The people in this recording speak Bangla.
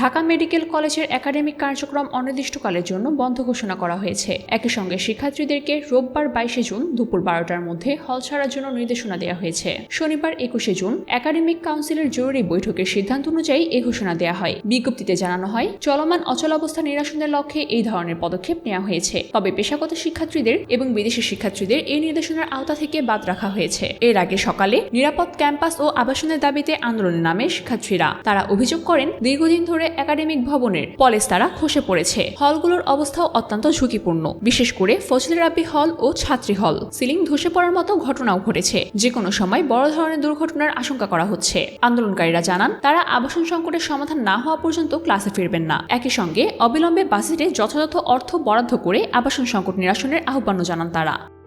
ঢাকা মেডিকেল কলেজের একাডেমিক কার্যক্রম অনির্দিষ্টকালের জন্য বন্ধ ঘোষণা করা হয়েছে। একই সঙ্গে শিক্ষার্থীদেরকে রোববার বাইশে জুন দুপুর বারোটার মধ্যে হল ছাড়ার জন্য নির্দেশনা দেওয়া হয়েছে। শনিবার একুশে জুন একাডেমিক কাউন্সিলের জরুরি বৈঠকের সিদ্ধান্ত অনুযায়ী এই ঘোষণা দেওয়া হয়। বিজ্ঞপ্তিতে জানানো হয়, চলমান অচলাবস্থা নিরসনের লক্ষ্যে এই ধরনের পদক্ষেপ নেওয়া হয়েছে। তবে পেশাগত শিক্ষার্থীদের এবং বিদেশি শিক্ষার্থীদের এই নির্দেশনার আওতা থেকে বাদ রাখা হয়েছে। এর আগে সকালে নিরাপদ ক্যাম্পাস ও আবাসনের দাবিতে আন্দোলনে নামে শিক্ষার্থীরা, তারা অভিযোগ করেন, দীর্ঘদিন ধরে একাডেমিক ভবনের পলেস তারা খসে পড়েছে। হলগুলোর অবস্থাও অত্যন্ত ঝুঁকিপূর্ণ। বিশেষ করে ফজলে রাব্বি হল ও ছাত্রী হল। সিলিং ধসে পড়ার মতো ঘটনাও ঘটেছে। যে কোনো সময় বড় ধরনের দুর্ঘটনার আশঙ্কা করা হচ্ছে। আন্দোলনকারীরা জানান, তারা আবাসন সংকটের সমাধান না হওয়া পর্যন্ত ক্লাসে ফিরবেন না। একই সঙ্গে অবিলম্বে বাজেটে যথাযথ অর্থ বরাদ্দ করে আবাসন সংকট নিরসনের আহ্বানও জানান তারা।